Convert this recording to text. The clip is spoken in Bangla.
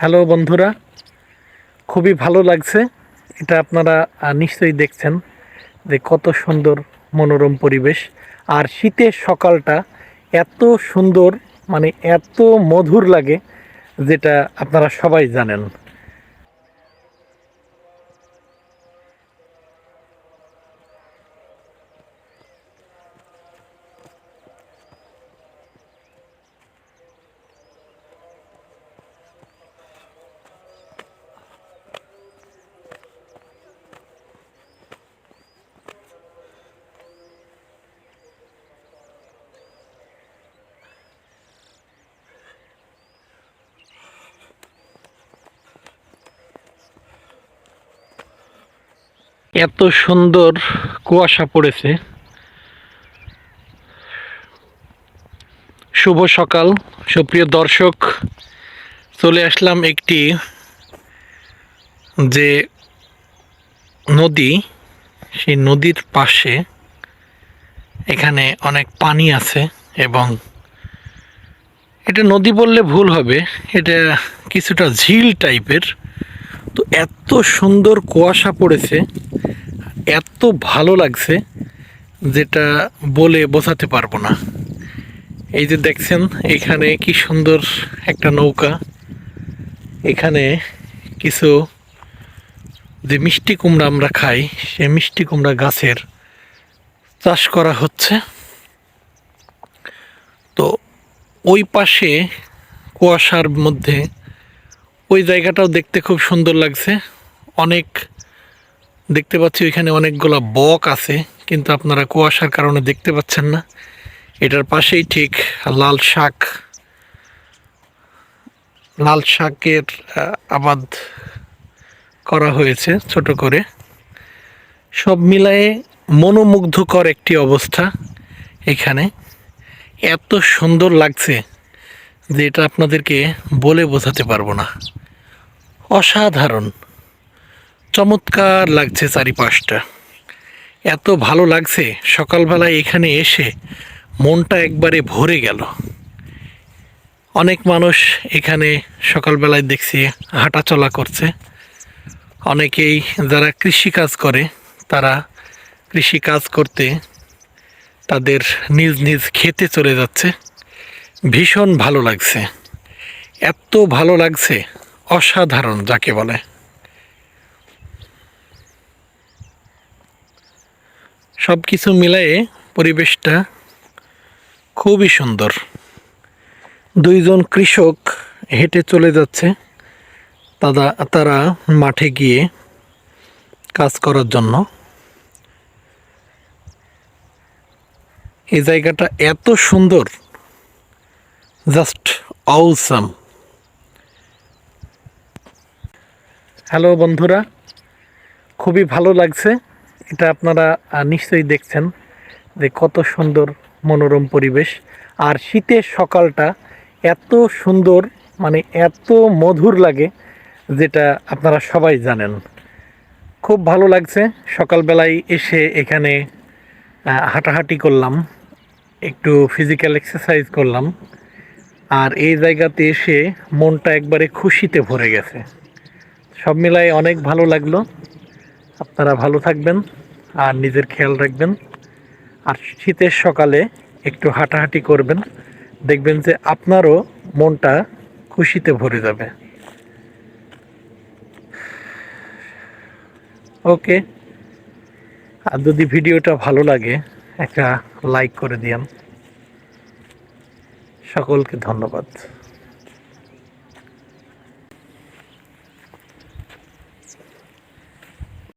হ্যালো বন্ধুরা, খুবই ভালো লাগছে। এটা আপনারা নিশ্চয়ই দেখছেন যে কত সুন্দর মনোরম পরিবেশ। আর শীতের সকালটা এত সুন্দর মানে এত মধুর লাগে, যেটা আপনারা সবাই জানেন। এত সুন্দর কুয়াশা পড়েছে। শুভ সকাল। সুপ্রিয় দর্শক, চলে আসলাম একটি যে নদী, সেই নদীর পাশে। এখানে অনেক পানি আছে এবং এটা নদী বললে ভুল হবে, এটা কিছুটা ঝিল টাইপের তো এত সুন্দর কুয়াশা পড়েছে। এত ভালো লাগছে যেটা বলে বোঝাতে পারব না। এই যে দেখছেন, এখানে কি সুন্দর একটা নৌকা। এখানে কিছু যে মিষ্টি কুমড়া আমরা খাই সে মিষ্টি কুমড়া গাছের চাষ করা হচ্ছে। তো ওই পাশে কুয়াশার মধ্যে ওই জায়গাটাও দেখতে খুব সুন্দর লাগছে। অনেক দেখতে পাচ্ছি ওইখানে অনেকগুলা বক আছে, কিন্তু আপনারা কুয়াশার কারণে দেখতে পাচ্ছেন না। এটার পাশেই ঠিক লাল শাক, লাল শাকের আবাদ করা হয়েছে ছোট করে। সব মিলায়ে মনোমুগ্ধকর একটি অবস্থা এখানে। এত সুন্দর লাগছে যে এটা আপনাদেরকে বলে বোঝাতে পারব না। অসাধারণ। চমৎকার লাগছে চারিপাশটা। এত ভালো লাগছে, সকালবেলায় এখানে এসে মনটা একবারে ভরে গেল। অনেক মানুষ এখানে সকালবেলায় দেখছি হাঁটাচলা করছে। অনেকেই যারা কৃষি কাজ করে, তারা কৃষি কাজ করতে তাদের নিজ নিজ খেতে চলে যাচ্ছে। ভীষণ ভালো লাগছে। এত ভালো লাগছে, অসাধারণ যাকে বলে। সব কিছু মিলায়ে পরিবেশটা খুবই সুন্দর। দুইজন কৃষক হেঁটে চলে যাচ্ছে। তারা তারা মাঠে গিয়ে কাজ করার জন্য। এই জায়গাটা এত সুন্দর। জাস্ট অউসাম হ্যালো বন্ধুরা, খুবই ভালো লাগছে। এটা আপনারা নিশ্চয়ই দেখছেন যে কত সুন্দর মনোরম পরিবেশ। আর শীতের সকালটা এত সুন্দর মানে এত মধুর লাগে, যেটা আপনারা সবাই জানেন। খুব ভালো লাগছে, সকালবেলায় এসে এখানে হাঁটাহাঁটি করলাম, একটু ফিজিক্যাল এক্সারসাইজ করলাম, আর এই জায়গাতে এসে মনটা একবারে খুশিতে ভরে গেছে। সব মিলাই অনেক ভালো লাগল। আপনারা ভালো থাকবেন আর নিজের খেয়াল রাখবেন। আর শীতের সকালে একটু হাঁটাহাঁটি করবেন। দেখবেন যে আপনারও মনটা খুশিতে ভরে যাবে। ওকে। আর যদি ভিডিওটা ভালো লাগে, একটা লাইক করে দিয়ান। সকলকে ধন্যবাদ।